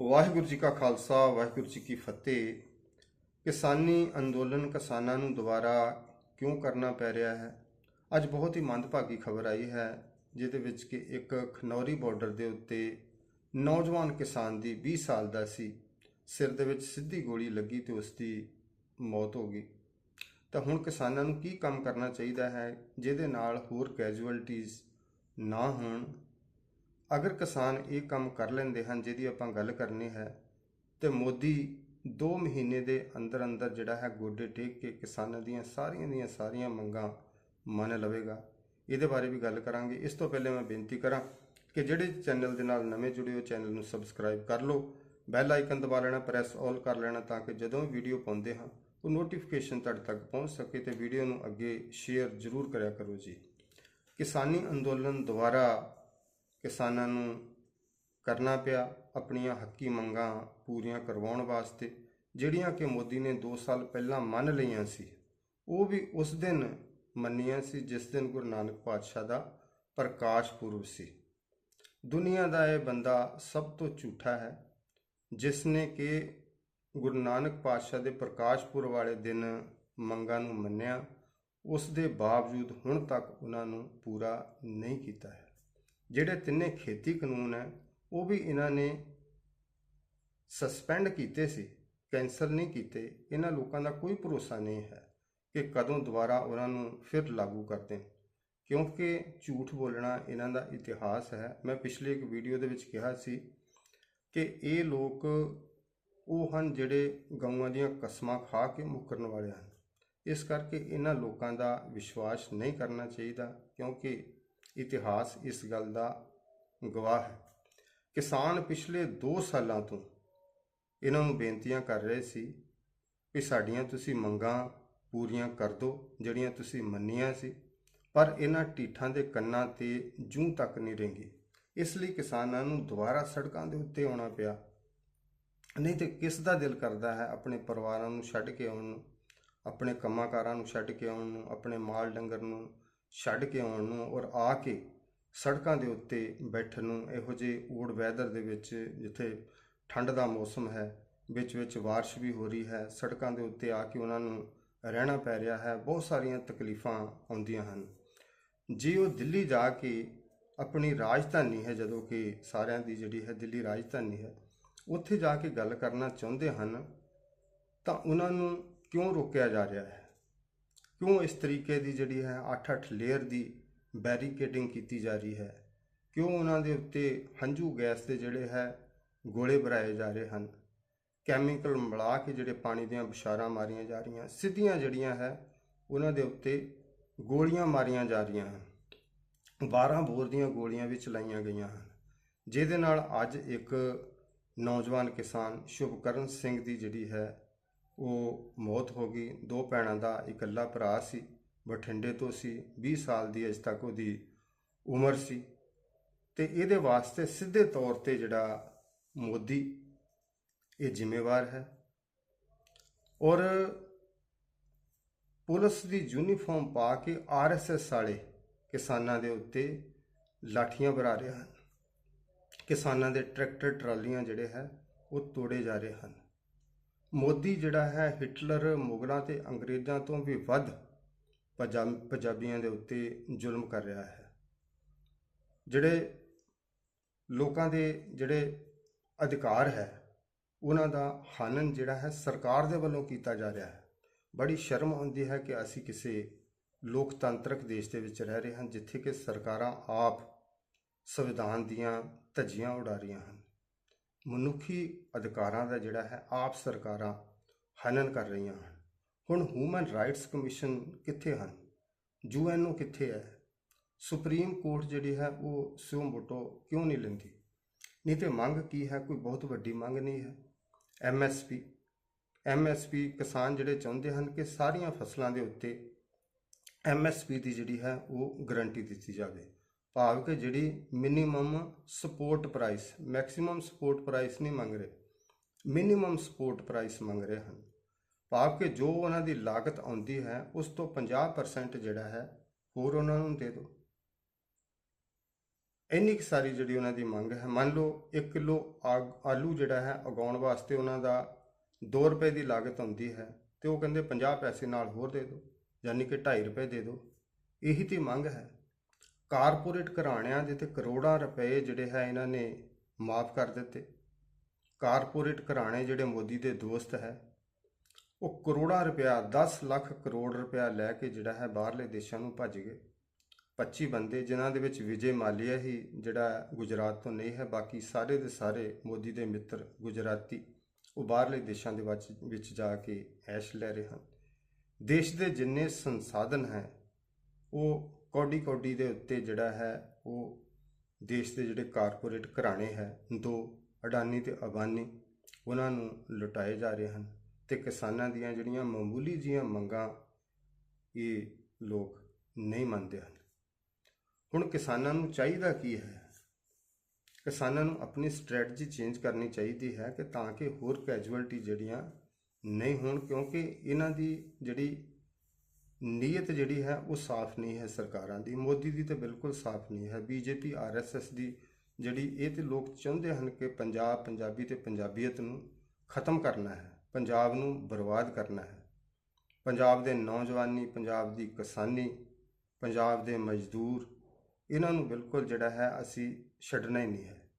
ਵਾਹਿਗੁਰੂ ਜੀ ਕਾ ਖਾਲਸਾ, ਵਾਹਿਗੁਰੂ ਜੀ ਕੀ ਫਤਿਹ। ਕਿਸਾਨੀ ਅੰਦੋਲਨ ਕਿਸਾਨਾਂ ਨੂੰ ਦੁਬਾਰਾ ਕਿਉਂ ਕਰਨਾ ਪੈ ਰਿਹਾ ਹੈ? ਅੱਜ ਬਹੁਤ ਹੀ ਮੰਦਭਾਗੀ ਖਬਰ ਆਈ ਹੈ, ਜਿਹਦੇ ਵਿੱਚ ਕਿ ਇੱਕ ਖਨੌਰੀ ਬਾਰਡਰ ਦੇ ਉੱਤੇ ਨੌਜਵਾਨ ਕਿਸਾਨ ਦੀ 20 ਸਾਲ ਦਾ ਸੀ। ਸਿਰ ਦੇ ਵਿੱਚ ਸਿੱਧੀ ਗੋਲੀ ਲੱਗੀ ਤੇ ਉਸ ਦੀ ਮੌਤ ਹੋ ਗਈ। ਤਾਂ ਹੁਣ ਕਿਸਾਨਾਂ ਨੂੰ ਕੀ ਕੰਮ ਕਰਨਾ ਚਾਹੀਦਾ ਹੈ, ਜਿਹਦੇ ਨਾਲ ਹੋਰ ਕੈਜੂਅਲਟੀਜ਼ ਨਾ ਹੋਣ? ਅਗਰ ਕਿਸਾਨ ਇਹ ਕੰਮ ਕਰ ਲੈਂਦੇ ਹਨ ਜਿਹਦੀ ਆਪਾਂ ਗੱਲ ਕਰਨੀ ਹੈ, ਤੇ ਮੋਦੀ 2 ਮਹੀਨੇ ਦੇ ਅੰਦਰ ਅੰਦਰ ਜਿਹੜਾ ਹੈ ਗੋਡੇ ਟੇਕ ਕੇ ਕਿਸਾਨਾਂ ਦੀਆਂ ਸਾਰੀਆਂ ਦੀਆਂ ਸਾਰੀਆਂ ਮੰਗਾਂ ਮੰਨ ਲਵੇਗਾ। ਇਹਦੇ ਬਾਰੇ ਵੀ ਗੱਲ ਕਰਾਂਗੇ। ਇਸ ਤੋਂ ਪਹਿਲੇ ਮੈਂ ਬੇਨਤੀ ਕਰਾਂ ਕਿ ਜਿਹੜੇ ਚੈਨਲ ਦੇ ਨਾਲ ਨਵੇਂ ਜੁੜੇ ਹੋ, ਚੈਨਲ ਨੂੰ ਸਬਸਕ੍ਰਾਈਬ ਕਰ ਲਓ, ਬੈਲ ਆਈਕਨ ਦਬਾ ਲੈਣਾ, ਪ੍ਰੈਸ ਆਲ ਕਰ ਲੈਣਾ ਤਾਂ ਕਿ ਜਦੋਂ ਵੀ ਵੀਡੀਓ ਪਾਉਂਦੇ ਹਾਂ, ਉਹ ਨੋਟੀਫਿਕੇਸ਼ਨ ਤੁਹਾਡੇ ਤੱਕ ਪਹੁੰਚ ਸਕੇ ਤੇ ਵੀਡੀਓ ਨੂੰ ਅੱਗੇ ਸ਼ੇਅਰ ਜ਼ਰੂਰ ਕਰਿਆ ਕਰੋ ਜੀ। ਕਿਸਾਨੀ ਅੰਦੋਲਨ ਦੁਆਰਾ ਕਿਸਾਨਾਂ ਨੂੰ ਕਰਨਾ ਪਿਆ ਆਪਣੀਆਂ ਹੱਕੀ ਮੰਗਾਂ ਪੂਰੀਆਂ ਕਰਵਾਉਣ ਵਾਸਤੇ, ਜਿਹੜੀਆਂ ਕਿ ਮੋਦੀ ਨੇ 2 ਸਾਲ ਪਹਿਲਾਂ ਮੰਨ ਲਈਆਂ ਸੀ। ਉਹ ਵੀ ਉਸ ਦਿਨ ਮੰਨੀਆਂ ਸੀ, ਜਿਸ ਦਿਨ ਗੁਰੂ ਨਾਨਕ ਪਾਤਸ਼ਾਹ ਦਾ ਪ੍ਰਕਾਸ਼ ਪੁਰਬ ਸੀ। ਦੁਨੀਆ ਦਾ ਇਹ ਬੰਦਾ ਸਭ ਤੋਂ ਝੂਠਾ ਹੈ, ਜਿਸ ਨੇ ਕਿ ਗੁਰੂ ਨਾਨਕ ਪਾਤਸ਼ਾਹ ਦੇ ਪ੍ਰਕਾਸ਼ ਪੁਰਬ ਵਾਲੇ ਦਿਨ ਮੰਗਾਂ ਨੂੰ ਮੰਨਿਆ, ਉਸ ਦੇ ਬਾਵਜੂਦ ਹੁਣ ਤੱਕ ਉਹਨਾਂ ਨੂੰ ਪੂਰਾ ਨਹੀਂ ਕੀਤਾ ਹੈ। ਜਿਹੜੇ ਤਿੰਨੇ ਖੇਤੀ ਕਾਨੂੰਨ ਹੈ, ਉਹ ਵੀ ਇਹਨਾਂ ਨੇ ਸਸਪੈਂਡ ਕੀਤੇ ਸੀ ਕੈਂਸਲ ਨਹੀਂ ਕੀਤੇ। ਇਹਨਾਂ ਲੋਕਾਂ ਦਾ ਕੋਈ ਭਰੋਸਾ ਨਹੀਂ ਹੈ ਕਿ ਕਦੋਂ ਦੁਬਾਰਾ ਉਹਨਾਂ ਨੂੰ ਫਿਰ ਲਾਗੂ ਕਰ ਦੇਣ। ਕਿਉਂਕਿ ਝੂਠ ਬੋਲਣਾ ਇਹਨਾਂ ਦਾ ਇਤਿਹਾਸ ਹੈ। ਮੈਂ ਪਿਛਲੇ ਇੱਕ ਵੀਡੀਓ ਦੇ ਵਿੱਚ ਕਿਹਾ ਸੀ ਕਿ ਇਹ ਲੋਕ ਉਹ ਹਨ ਜਿਹੜੇ ਗਊਆਂ ਦੀਆਂ ਕਸਮਾਂ ਖਾ ਕੇ ਮੁਕਰਨ ਵਾਲੇ ਹਨ। ਇਸ ਕਰਕੇ ਇਹਨਾਂ ਲੋਕਾਂ ਦਾ ਵਿਸ਼ਵਾਸ ਨਹੀਂ ਕਰਨਾ ਚਾਹੀਦਾ, ਕਿਉਂਕਿ ਇਤਿਹਾਸ ਇਸ ਗੱਲ ਦਾ ਗਵਾਹ ਹੈ। ਕਿਸਾਨ ਪਿਛਲੇ 2 ਸਾਲਾਂ ਤੋਂ ਇਹਨਾਂ ਨੂੰ ਬੇਨਤੀਆਂ ਕਰ ਰਹੇ ਸੀ ਕਿ ਸਾਡੀਆਂ ਤੁਸੀਂ ਮੰਗਾਂ ਪੂਰੀਆਂ ਕਰ ਦਿਓ, ਜਿਹੜੀਆਂ ਤੁਸੀਂ ਮੰਨੀਆਂ ਸੀ, ਪਰ ਇਹਨਾਂ ਢੀਠਾਂ ਦੇ ਕੰਨਾਂ ਤੇ ਜੂੰ ਤੱਕ ਨਹੀਂ ਰਹਿੰਗੀ ਇਸ ਲਈ ਕਿਸਾਨਾਂ ਨੂੰ ਦੁਬਾਰਾ ਸੜਕਾਂ ਦੇ ਉੱਤੇ ਆਉਣਾ ਪਿਆ। ਨਹੀਂ ਤੇ ਕਿਸ ਦਾ ਦਿਲ ਕਰਦਾ ਹੈ ਆਪਣੇ ਪਰਿਵਾਰਾਂ ਨੂੰ ਛੱਡ ਕੇ ਆਉਣ ਨੂੰ, ਆਪਣੇ ਕੰਮਾਂਕਾਰਾਂ ਨੂੰ ਛੱਡ ਕੇ ਆਉਣ ਨੂੰ, ਆਪਣੇ ਮਾਲ ਡੰਗਰ ਨੂੰ ਛੱਡ ਕੇ ਆਉਣ ਨੂੰ ਔਰ ਆ ਕੇ ਸੜਕਾਂ ਦੇ ਉੱਤੇ ਬੈਠਣ ਨੂੰ ਇਹੋ ਜਿਹੇ ਓੜ ਵੈਦਰ ਦੇ ਵਿੱਚ ਜਿੱਥੇ ਠੰਡ ਦਾ ਮੌਸਮ ਹੈ, ਵਿੱਚ ਵਿੱਚ ਬਾਰਿਸ਼ ਵੀ ਹੋ ਰਹੀ ਹੈ, ਸੜਕਾਂ ਦੇ ਉੱਤੇ ਆ ਕੇ ਉਹਨਾਂ ਨੂੰ ਰਹਿਣਾ ਪੈ ਰਿਹਾ ਹੈ, ਬਹੁਤ ਸਾਰੀਆਂ ਤਕਲੀਫਾਂ ਆਉਂਦੀਆਂ ਹਨ। ਜੇ ਉਹ ਦਿੱਲੀ ਜਾ ਕੇ ਆਪਣੀ ਰਾਜਧਾਨੀ ਹੈ, ਜਦੋਂ ਕਿ ਸਾਰਿਆਂ ਦੀ ਜਿਹੜੀ ਹੈ ਦਿੱਲੀ ਰਾਜਧਾਨੀ ਹੈ, ਉੱਥੇ ਜਾ ਕੇ ਗੱਲ ਕਰਨਾ ਚਾਹੁੰਦੇ ਹਨ, ਤਾਂ ਉਹਨਾਂ ਨੂੰ ਕਿਉਂ ਰੋਕਿਆ ਜਾ ਰਿਹਾ ਹੈ? ਕਿਉਂ ਇਸ ਤਰੀਕੇ ਦੀ ਜਿਹੜੀ ਹੈ 8-8 ਲੇਅਰ ਦੀ ਬੈਰੀਕੇਡਿੰਗ ਕੀਤੀ ਜਾ ਰਹੀ ਹੈ? ਕਿਉਂ ਉਹਨਾਂ ਦੇ ਉੱਤੇ ਹੰਝੂ ਗੈਸ ਦੇ ਜਿਹੜੇ ਹੈ ਗੋਲੇ ਭਰਾਏ ਜਾ ਰਹੇ ਹਨ? ਕੈਮੀਕਲ ਮਿਲਾ ਕੇ ਜਿਹੜੇ ਪਾਣੀ ਦੀਆਂ ਬਸ਼ਾਰਾਂ ਮਾਰੀਆਂ ਜਾ ਰਹੀਆਂ, ਸਿੱਧੀਆਂ ਜਿਹੜੀਆਂ ਹੈ ਉਹਨਾਂ ਦੇ ਉੱਤੇ ਗੋਲੀਆਂ ਮਾਰੀਆਂ ਜਾ ਰਹੀਆਂ ਹਨ। 12 ਬੋਰ ਦੀਆਂ ਗੋਲੀਆਂ ਵੀ ਚਲਾਈਆਂ ਗਈਆਂ ਹਨ। ਜਿਹਦੇ ਨਾਲ ਅੱਜ ਇੱਕ ਨੌਜਵਾਨ ਕਿਸਾਨ ਸ਼ੁਭਕਰਨ ਸਿੰਘ ਦੀ ਜਿਹੜੀ ਹੈ ਉਹ ਮੌਤ ਹੋ ਗਈ। ਦੋ ਭੈਣਾਂ ਦਾ ਇਕੱਲਾ ਭਰਾ ਸੀ, ਬਠਿੰਡੇ ਤੋਂ ਸੀ 20 ਸਾਲ ਦੀ ਅਜੇ ਤੱਕ ਉਹਦੀ ਉਮਰ ਸੀ। ਤੇ ਇਹਦੇ ਵਾਸਤੇ ਸਿੱਧੇ ਤੌਰ ਤੇ ਜਿਹੜਾ ਮੋਦੀ, ਇਹ ਜ਼ਿੰਮੇਵਾਰ ਹੈ। ਔਰ ਪੁਲਿਸ ਦੀ ਯੂਨੀਫਾਰਮ ਪਾ ਕੇ ਆਰਐਸਐਸ ਵਾਲੇ ਕਿਸਾਨਾਂ ਦੇ ਉੱਤੇ ਲਾਠੀਆਂ ਭਰਾ ਰਹੇ ਹਨ। ਕਿਸਾਨਾਂ ਦੇ ਟਰੈਕਟਰ, ਟਰਾਲੀਆਂ ਜਿਹੜੇ ਹੈ, ਉਹ ਤੋੜੇ ਜਾ ਰਹੇ ਹਨ। ਮੋਦੀ ਜਿਹੜਾ ਹੈ, ਹਿਟਲਰ ਮੁਗਲਾਂ ਤੇ ਅੰਗਰੇਜ਼ਾਂ ਤੋਂ ਵੀ ਵੱਧ ਪੰਜਾਬ ਪੰਜਾਬੀਆਂ ਦੇ ਉੱਤੇ ਜ਼ੁਲਮ ਕਰ ਰਿਹਾ ਹੈ। ਜਿਹੜੇ ਲੋਕਾਂ ਦੇ ਜਿਹੜੇ ਅਧਿਕਾਰ ਹੈ, ਉਹਨਾਂ ਦਾ ਹਾਨਨ ਜਿਹੜਾ ਹੈ ਸਰਕਾਰ ਦੇ ਵੱਲੋਂ ਕੀਤਾ ਜਾ ਰਿਹਾ ਹੈ। ਬੜੀ ਸ਼ਰਮ ਆਉਂਦੀ ਹੈ ਕਿ ਅਸੀਂ ਕਿਸੇ ਲੋਕਤੰਤਰਕ ਦੇਸ਼ ਦੇ ਵਿੱਚ ਰਹਿ ਰਹੇ ਹਾਂ, ਜਿੱਥੇ ਕਿ ਸਰਕਾਰਾਂ ਆਪ ਸੰਵਿਧਾਨ ਦੀਆਂ ਧੱਜੀਆਂ ਉਡਾ ਰਹੀਆਂ ਹਨ। ਮਨੁੱਖੀ ਅਧਿਕਾਰਾਂ ਦਾ ਜਿਹੜਾ ਹੈ, ਆਪ ਸਰਕਾਰਾਂ ਹਨਨ ਕਰ ਰਹੀਆਂ ਹਨ। ਹੁਣ ਹਿਊਮਨ ਰਾਈਟਸ ਕਮਿਸ਼ਨ ਕਿੱਥੇ ਹਨ? ਯੂਐਨਓ ਕਿੱਥੇ ਹੈ? ਸੁਪਰੀਮ ਕੋਰਟ ਜਿਹੜੀ ਹੈ, ਉਹ ਸਿਉ ਮੋਟੋ ਕਿਉਂ ਨਹੀਂ ਲੈਂਦੀ? ਨਹੀਂ ਤੇ ਮੰਗ ਕੀ ਹੈ? ਕੋਈ ਬਹੁਤ ਵੱਡੀ ਮੰਗ ਨਹੀਂ ਹੈ। ਐਮਐਸਪੀ ਐਮਐਸਪੀ ਕਿਸਾਨ ਜਿਹੜੇ ਚਾਹੁੰਦੇ ਹਨ ਕਿ ਸਾਰੀਆਂ ਫਸਲਾਂ ਦੇ ਉੱਤੇ ਐਮਐਸਪੀ ਦੀ ਜਿਹੜੀ ਹੈ, ਉਹ ਗਾਰੰਟੀ ਦਿੱਤੀ ਜਾਵੇ। ਭਾਵ ਕਿ ਜਿਹੜੀ minimum support price maximum support price ਨਹੀਂ ਮੰਗ ਰਹੇ ਮਿਨੀਮਮ ਸਪੋਰਟ ਪ੍ਰਾਈਸ ਮੰਗ ਰਹੇ ਹਨ। ਭਾਵ ਕਿ ਜੋ ਉਹਨਾਂ ਦੀ ਲਾਗਤ ਆਉਂਦੀ ਹੈ, ਉਸ ਤੋਂ 50% ਜਿਹੜਾ ਹੈ, ਹੋਰ ਉਹਨਾਂ ਨੂੰ ਦੇ ਦਿਓ। ਇੰਨੀ ਕੁ ਸਾਰੀ ਜਿਹੜੀ ਉਹਨਾਂ ਦੀ ਮੰਗ ਹੈ, ਮੰਨ ਲਓ 1 ਕਿਲੋ ਆਲੂ ਜਿਹੜਾ ਹੈ, ਉਗਾਉਣ ਵਾਸਤੇ ਉਹਨਾਂ ਦਾ 2 ਰੁਪਏ ਦੀ ਲਾਗਤ ਆਉਂਦੀ ਹੈ, ਤੇ ਉਹ ਕਹਿੰਦੇ 50 ਪੈਸੇ ਨਾਲ ਹੋਰ ਦੇ ਦਿਓ, ਯਾਨੀ ਕਿ 2.5 ਰੁਪਏ ਦੇ ਦਿਓ। ਇਹੀ ਤੇ ਮੰਗ ਹੈ। ਕਾਰਪੋਰੇਟ ਘਰਾਣਿਆਂ ਦੇ ਤੇ ਕਰੋੜਾਂ ਰੁਪਏ ਜਿਹੜੇ ਹੈ ਇਹਨਾਂ ਨੇ ਮਾਫ ਕਰ ਦਿੱਤੇ। ਕਾਰਪੋਰੇਟ ਘਰਾਣੇ ਜਿਹੜੇ ਮੋਦੀ ਦੇ ਦੋਸਤ ਹੈ, ਉਹ ਕਰੋੜਾਂ ਰੁਪਇਆ 10 ਲੱਖ ਕਰੋੜ ਰੁਪਇਆ ਲੈ ਕੇ ਜਿਹੜਾ ਹੈ ਬਾਹਰਲੇ ਦੇਸ਼ਾਂ ਨੂੰ ਭੱਜ ਗਏ। 25 ਬੰਦੇ ਜਿਨ੍ਹਾਂ ਦੇ ਵਿੱਚ ਵਿਜੇ ਮਾਲੀਆ ਹੀ ਜਿਹੜਾ ਗੁਜਰਾਤ ਤੋਂ ਨਹੀਂ ਹੈ, ਬਾਕੀ ਸਾਰੇ ਦੇ ਸਾਰੇ ਮੋਦੀ ਦੇ ਮਿੱਤਰ ਗੁਜਰਾਤੀ, ਉਹ ਬਾਹਰਲੇ ਦੇਸ਼ਾਂ ਦੇ ਵਿੱਚ ਵਿੱਚ ਜਾ ਕੇ ਐਸ਼ ਲੈ ਰਹੇ ਹਨ। ਦੇਸ਼ ਦੇ ਜਿੰਨੇ ਸੰਸਾਧਨ ਹੈ, ਉਹ ਕੌਡੀ ਕੌਡੀ ਦੇ ਉੱਤੇ ਜਿਹੜਾ ਹੈ, ਉਹ ਦੇਸ਼ ਦੇ ਜਿਹੜੇ ਕਾਰਪੋਰੇਟ ਘਰਾਣੇ ਹੈ, ਦੋ ਅਡਾਨੀ ਤੇ ਅਬਾਨੀ, ਉਹਨਾਂ ਨੂੰ ਲੁਟਾਏ ਜਾ ਰਹੇ ਹਨ ਤੇ ਕਿਸਾਨਾਂ ਦੀਆਂ ਜਿਹੜੀਆਂ ਮਾਮੂਲੀ ਜੀਆਂ ਮੰਗਾਂ ਇਹ ਲੋਕ ਨਹੀਂ ਮੰਨਦੇ ਹਨ। ਹੁਣ ਕਿਸਾਨਾਂ ਨੂੰ ਚਾਹੀਦਾ ਕੀ ਹੈ? ਕਿਸਾਨਾਂ ਨੂੰ ਆਪਣੀ ਸਟ੍ਰੈਟਜੀ ਚੇਂਜ ਕਰਨੀ ਚਾਹੀਦੀ ਹੈ ਕਿ ਤਾਂ ਕਿ ਹੋਰ ਕੈਜੂਅਲਟੀ ਜਿਹੜੀਆਂ ਨਹੀਂ ਹੋਣ, ਕਿਉਂਕਿ ਇਹਨਾਂ ਦੀ ਜਿਹੜੀ ਨੀਅਤ ਜਿਹੜੀ ਹੈ ਉਹ ਸਾਫ਼ ਨਹੀਂ ਹੈ ਸਰਕਾਰਾਂ ਦੀ, ਮੋਦੀ ਦੀ ਤਾਂ ਬਿਲਕੁਲ ਸਾਫ਼ ਨਹੀਂ ਹੈ, ਬੀਜੇਪੀ ਆਰਐਸਐਸ ਦੀ ਜਿਹੜੀ ਇਹ ਤੇ ਲੋਕ ਚਾਹੁੰਦੇ ਹਨ ਕਿ ਪੰਜਾਬ, ਪੰਜਾਬੀ ਤੇ ਪੰਜਾਬੀਅਤ ਨੂੰ ਖਤਮ ਕਰਨਾ ਹੈ, ਪੰਜਾਬ ਨੂੰ ਬਰਬਾਦ ਕਰਨਾ ਹੈ। ਪੰਜਾਬ ਦੇ ਨੌਜਵਾਨੀ, ਪੰਜਾਬ ਦੀ ਕਿਸਾਨੀ, ਪੰਜਾਬ ਦੇ ਮਜ਼ਦੂਰ, ਇਹਨਾਂ ਨੂੰ ਬਿਲਕੁਲ ਜਿਹੜਾ ਹੈ ਅਸੀਂ ਛੱਡਣਾ ਹੀ ਨਹੀਂ ਹੈ।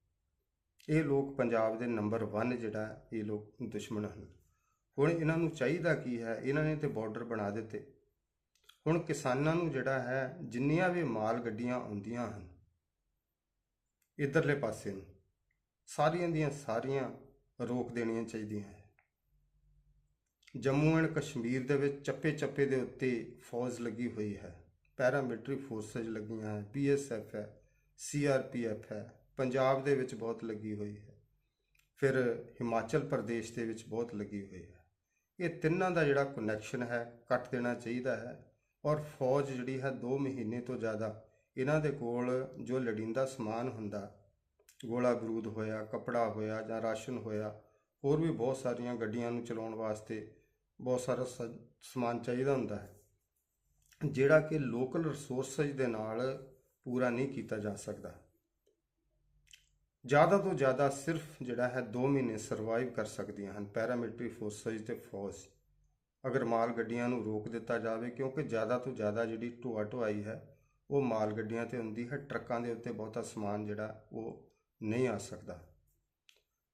ਇਹ ਲੋਕ ਪੰਜਾਬ ਦੇ ਨੰਬਰ 1 ਜਿਹੜਾ ਇਹ ਲੋਕ ਦੁਸ਼ਮਣ ਹਨ। ਹੁਣ ਇਹਨਾਂ ਨੂੰ ਚਾਹੀਦਾ ਕੀ ਹੈ, ਇਹਨਾਂ ਨੇ ਤੇ ਬਾਰਡਰ ਬਣਾ ਦਿੱਤੇ। ਹੁਣ ਕਿਸਾਨਾਂ ਨੂੰ ਜਿਹੜਾ ਹੈ, ਜਿੰਨੀਆਂ ਵੀ ਮਾਲ ਗੱਡੀਆਂ ਆਉਂਦੀਆਂ ਹਨ, ਇਧਰਲੇ ਪਾਸੇ ਨੂੰ, ਸਾਰੀਆਂ ਦੀਆਂ ਸਾਰੀਆਂ ਰੋਕ ਦੇਣੀਆਂ ਚਾਹੀਦੀਆਂ ਹੈ। ਜੰਮੂ ਐਂਡ ਕਸ਼ਮੀਰ ਦੇ ਵਿੱਚ ਚੱਪੇ ਚੱਪੇ ਦੇ ਉੱਤੇ ਫੌਜ ਲੱਗੀ ਹੋਈ ਹੈ, ਪੈਰਾਮਿਲਟਰੀ ਫੋਰਸਸ ਲੱਗੀਆਂ ਹੈ ਬੀਐਸਐਫ ਹੈ ਸੀਆਰਪੀਐਫ ਹੈ, ਪੰਜਾਬ ਦੇ ਵਿੱਚ ਬਹੁਤ ਲੱਗੀ ਹੋਈ ਹੈ, ਫਿਰ ਹਿਮਾਚਲ ਪ੍ਰਦੇਸ਼ ਦੇ ਵਿੱਚ ਬਹੁਤ ਲੱਗੀ ਹੋਈ ਹੈ। ਇਹ ਤਿੰਨਾਂ ਦਾ ਜਿਹੜਾ ਕਨੈਕਸ਼ਨ ਹੈ, ਕੱਟ ਦੇਣਾ ਚਾਹੀਦਾ ਹੈ। ਔਰ ਫੌਜ ਜਿਹੜੀ ਹੈ 2 ਮਹੀਨੇ ਤੋਂ ਜ਼ਿਆਦਾ ਇਹਨਾਂ ਦੇ ਕੋਲ ਜੋ ਲੜੀਂਦਾ ਸਮਾਨ ਹੁੰਦਾ, ਗੋਲਾ ਬਰੂਦ ਹੋਇਆ, ਕਪੜਾ ਹੋਇਆ ਜਾਂ ਰਾਸ਼ਨ ਹੋਇਆ, ਹੋਰ ਵੀ ਬਹੁਤ ਸਾਰੀਆਂ ਗੱਡੀਆਂ ਨੂੰ ਚਲਾਉਣ ਵਾਸਤੇ ਬਹੁਤ ਸਾਰਾ ਸ- ਸਮਾਨ ਚਾਹੀਦਾ ਹੁੰਦਾ ਹੈ। ਜਿਹੜਾ ਕਿ ਲੋਕਲ ਰਿਸੋਰਸਸ ਦੇ ਨਾਲ ਪੂਰਾ ਨਹੀਂ ਕੀਤਾ ਜਾ ਸਕਦਾ। ਜ਼ਿਆਦਾ ਤੋਂ ਜ਼ਿਆਦਾ ਸਿਰਫ ਜਿਹੜਾ ਹੈ 2 ਮਹੀਨੇ ਸਰਵਾਈਵ ਕਰ ਸਕਦੀਆਂ ਹਨ ਪੈਰਾਮਿਲਟਰੀ ਫੋਰਸਸ ਤੇ ਫੌਜ। ਅਗਰ ਮਾਲ ਗੱਡੀਆਂ ਨੂੰ ਰੋਕ ਦਿੱਤਾ ਜਾਵੇ, ਕਿਉਂਕਿ ਜ਼ਿਆਦਾ ਤੋਂ ਜ਼ਿਆਦਾ ਜਿਹੜੀ ਢੋਆ ਢੁਆਈ ਹੈ, ਉਹ ਮਾਲ ਗੱਡੀਆਂ ਤੇ ਹੁੰਦੀ ਹੈ, ਟਰੱਕਾਂ ਦੇ ਉੱਤੇ ਬਹੁਤਾ ਸਮਾਨ ਜਿਹੜਾ ਉਹ ਨਹੀਂ ਆ ਸਕਦਾ।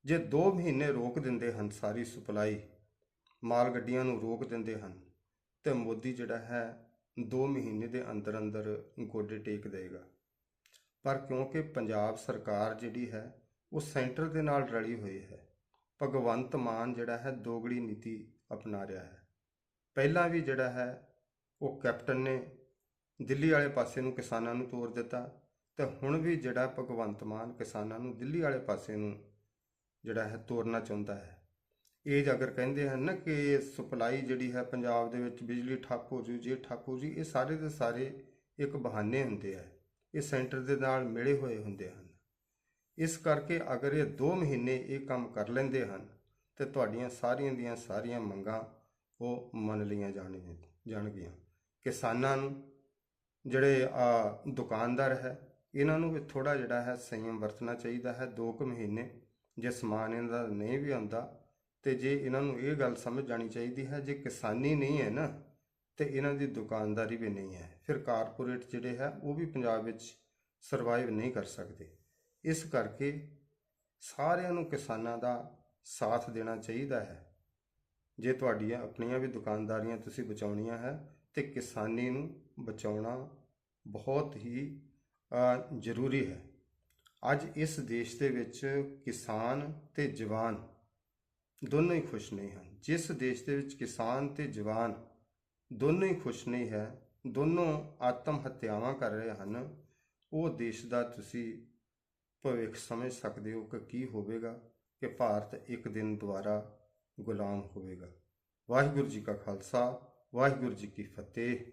ਜੇ 2 ਮਹੀਨੇ ਰੋਕ ਦਿੰਦੇ ਹਨ ਸਾਰੀ ਸਪਲਾਈ, ਮਾਲ ਗੱਡੀਆਂ ਨੂੰ ਰੋਕ ਦਿੰਦੇ ਹਨ, ਤੇ ਮੋਦੀ ਜਿਹੜਾ ਹੈ 2 ਮਹੀਨੇ ਦੇ ਅੰਦਰ ਅੰਦਰ ਗੋਡੇ ਟੇਕ ਦੇਗਾ ਪਰ ਕਿਉਂਕਿ ਪੰਜਾਬ ਸਰਕਾਰ ਜਿਹੜੀ ਹੈ, ਉਹ ਸੈਂਟਰ ਦੇ ਨਾਲ ਰਲੀ ਹੋਈ ਹੈ, ਭਗਵੰਤ ਮਾਨ ਜਿਹੜਾ ਹੈ ਦੋਗੜੀ ਨੀਤੀ ਅਪਣਾ ਰਿਹਾ ਹੈ। ਪਹਿਲਾਂ ਵੀ ਜਿਹੜਾ ਹੈ, ਉਹ ਕੈਪਟਨ ਨੇ ਦਿੱਲੀ ਵਾਲੇ ਪਾਸੇ ਨੂੰ ਕਿਸਾਨਾਂ ਨੂੰ ਤੋਰ ਦਿੱਤਾ ਤੇ ਹੁਣ ਵੀ ਜਿਹੜਾ ਭਗਵੰਤ ਮਾਨ ਕਿਸਾਨਾਂ ਨੂੰ ਦਿੱਲੀ ਵਾਲੇ ਪਾਸੇ ਨੂੰ ਜਿਹੜਾ ਹੈ ਤੋਰਨਾ ਚਾਹੁੰਦਾ ਹੈ। ਇਹ ਅਗਰ ਕਹਿੰਦੇ ਹਨ ਨਾ ਕਿ ਸਪਲਾਈ ਜਿਹੜੀ ਹੈ ਪੰਜਾਬ ਦੇ ਵਿੱਚ ਬਿਜਲੀ ਠੱਪ ਹੋ ਜੂ ਜੇ ਠੱਪ ਹੋ ਜੂ, ਇਹ ਸਾਰੇ ਦੇ ਸਾਰੇ ਇੱਕ ਬਹਾਨੇ ਹੁੰਦੇ ਆ। ਇਹ ਸੈਂਟਰ ਦੇ ਨਾਲ ਮਿਲੇ ਹੋਏ ਹੁੰਦੇ ਹਨ। ਇਸ ਕਰਕੇ ਅਗਰ ਇਹ 2 ਮਹੀਨੇ ਇਹ ਕੰਮ ਕਰ ਲੈਂਦੇ ਹਨ ਤੇ ਤੁਹਾਡੀਆਂ ਸਾਰੀਆਂ ਦੀਆਂ ਸਾਰੀਆਂ ਮੰਗਾਂ ਉਹ ਮੰਨ ਲਈਆਂ ਜਾਣਗੀਆਂ ਜਾਣਗੀਆਂ। ਕਿਸਾਨਾਂ ਨੂੰ ਜਿਹੜੇ ਆ ਦੁਕਾਨਦਾਰ ਹੈ, ਇਹਨਾਂ ਨੂੰ ਵੀ ਥੋੜਾ ਜਿਹੜਾ ਹੈ ਸੰਯਮ ਵਰਤਣਾ ਚਾਹੀਦਾ ਹੈ। 2 ਕੁ ਮਹੀਨੇ ਜੇ ਸਮਾਨ ਇਹਨਾਂ ਦਾ ਨਹੀਂ ਵੀ ਆਉਂਦਾ ਤੇ ਜੇ ਇਹਨਾਂ ਨੂੰ ਇਹ ਗੱਲ ਸਮਝ ਜਾਣੀ ਚਾਹੀਦੀ ਹੈ, ਜੇ ਕਿਸਾਨੀ ਨਹੀਂ ਹੈ ਨਾ, ਤੇ ਇਹਨਾਂ ਦੀ ਦੁਕਾਨਦਾਰੀ ਵੀ ਨਹੀਂ ਹੈ। ਫਿਰ ਕਾਰਪੋਰੇਟ ਜਿਹੜੇ ਹੈ, ਉਹ ਵੀ ਪੰਜਾਬ ਵਿੱਚ ਸਰਵਾਈਵ ਨਹੀਂ ਕਰ ਸਕਦੇ। ਇਸ ਕਰਕੇ ਸਾਰਿਆਂ ਨੂੰ ਕਿਸਾਨਾਂ ਦਾ ਸਾਥ ਦੇਣਾ ਚਾਹੀਦਾ ਹੈ। ਜੇ ਤੁਹਾਡੀਆਂ ਆਪਣੀਆਂ ਵੀ ਦੁਕਾਨਦਾਰੀਆਂ ਤੁਸੀਂ ਬਚਾਉਣੀਆਂ ਹੈ, ਤੇ ਕਿਸਾਨੀ ਨੂੰ ਬਚਾਉਣਾ ਬਹੁਤ ਹੀ ਜ਼ਰੂਰੀ ਹੈ। ਅੱਜ ਇਸ ਦੇਸ਼ ਦੇ ਵਿੱਚ ਕਿਸਾਨ ਤੇ ਜਵਾਨ ਦੋਨੋਂ ਹੀ ਖੁਸ਼ ਨਹੀਂ ਹਨ। ਜਿਸ ਦੇਸ਼ ਦੇ ਵਿੱਚ ਕਿਸਾਨ ਤੇ ਜਵਾਨ ਦੋਨੋਂ ਹੀ ਖੁਸ਼ ਨਹੀਂ ਹੈ, ਦੋਨੋਂ ਆਤਮ ਹੱਤਿਆਵਾਂ ਕਰ ਰਹੇ ਹਨ, ਉਹ ਦੇਸ਼ ਦਾ ਤੁਸੀਂ ਭਵਿੱਖ ਸਮਝ ਸਕਦੇ ਹੋ ਕਿ ਕੀ ਹੋਵੇਗਾ ਕਿ ਭਾਰਤ ਇੱਕ ਦਿਨ ਦੁਆਰਾ ਗੁਲਾਮ ਹੋਵੇਗਾ। ਵਾਹਿਗੁਰੂ ਜੀ ਕਾ ਖਾਲਸਾ ਵਾਹਿਗੁਰੂ ਜੀ ਕੀ ਫਤਿਹ।